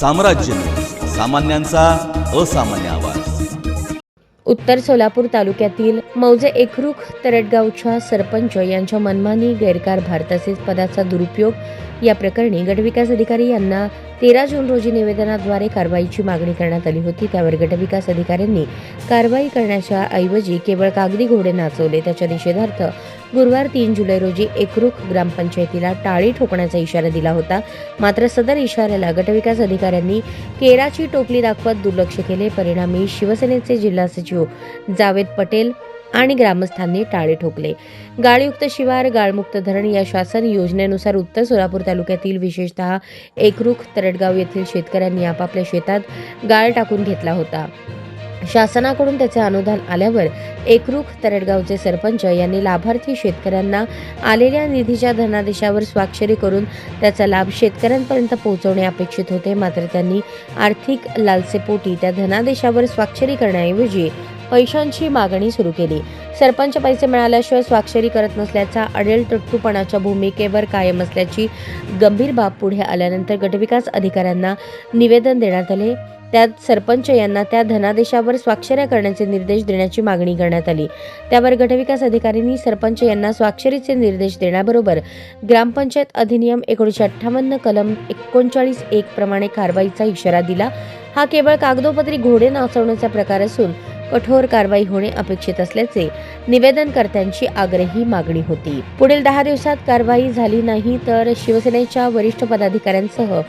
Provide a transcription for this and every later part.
साम्राज्य. सामान्यांचा असामान्य आवाज. उत्तर सोलापूर तालुक्यातील मौजे एकरूख तरटगावच्या सरपंच यांच्या मनमानी गैरकारभार तसेच पदाचा दुरुपयोग या प्रकरणी गटविकास अधिकारी यांना तेरा जून रोजी निवेदनाद्वारे कारवाईची मागणी करण्यात आली होती. त्यावर गटविकास अधिकाऱ्यांनी कारवाई करण्याच्या ऐवजी केवळ कागदी घोडे नाचवले. त्याच्या निषेधार्थ गुरुवार तीन जुलै रोजी एकरूख ग्रामपंचायतीला टाळी ठोकण्याचा इशारा दिला होता. मात्र सदर इशाऱ्याला गटविकास अधिकाऱ्यांनी केराची टोपली दाखवत दुर्लक्ष केले. परिणामी शिवसेनेचे जिल्हा सचिव जावेद पटेल आणि ग्रामस्थांनी टाळे ठोकले. गाळयुक्त शिवार गाळमुक्त धरण या शासन योजनेनुसार उत्तर सोलापूर तालुक्यातील विशेषतः एकरूख तरडगाव येथील शेतकऱ्यांनी आपापल्या शेतात गाळ टाकून घेतला होता. शासनाकडून त्याचे अनुदान आल्यावर एकरूख तरडगावचे सरपंच यांनी लाभार्थी शेतकऱ्यांना आलेल्या निधीच्या धनादेशावर स्वाक्षरी करून त्याचा लाभ शेतकऱ्यांपर्यंत पोहोचवणे अपेक्षित होते. मात्र त्यांनी आर्थिक लालसेपोटी त्या धनादेशावर स्वाक्षरी करण्याऐवजी पैशांची मागणी सुरू केली. सरपंच पैसे मिळाल्याशिवाय स्वाक्षरी करत नसल्याचा अडेल टट्टूपणाच्या भूमिकेवर कायम असल्याची गंभीर बाब पुढे आल्यानंतर गटविकास अधिकाऱ्यांना निवेदन देण्यात आले. त्यात सरपंच यांना त्या धनादेशावर स्वाक्षऱ्या करण्याचे निर्देश देण्याची मागणी करण्यात आली. त्यावर गटविकास अधिकाऱ्यांनी सरपंच यांना स्वाक्षरीचे निर्देश देण्याबरोबर ग्रामपंचायत अधिनियम एकोणीसशे अठ्ठावन्न कलम एकोणचाळीस एक प्रमाणे कारवाईचा इशारा दिला. हा केवळ कागदोपत्री घोडे नाचवण्याचा प्रकार असून कठोर कारवाई होणे अपेक्षित असल्याचे निवेदनकर्त्यांची आग्रही मागणी होती. पुढील दहा दिवसात कारवाई झाली नाही तर शिवसेनेच्या वरिष्ठ पदाधिकाऱ्यांसह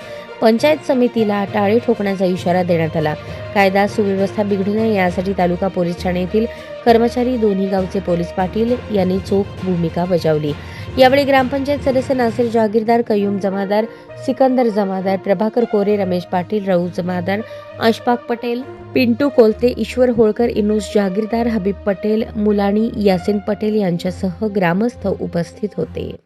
पंचायत समितीला टाळे ठोकण्याचा इशारा देण्यात आला. कायदा सुव्यवस्था बिघडू नये यासाठी तालुका पोलीस ठाणे येथील कर्मचारी दोन्ही गावचे पोलीस पाटील यांनी चोख भूमिका बजावली. यावेळी ग्रामपंचायत सदस्य नासिर जहागीरदार कयूम जमादार सिकंदर जमादार प्रभाकर कोरे रमेश पाटील राऊ जमादार अशफाक पटेल पिंटू कोलते ईश्वर होळकर इनोस जहागीरदार हबीब पटेल मुलाणी यासिन पटेल यांच्यासह ग्रामस्थ उपस्थित होते.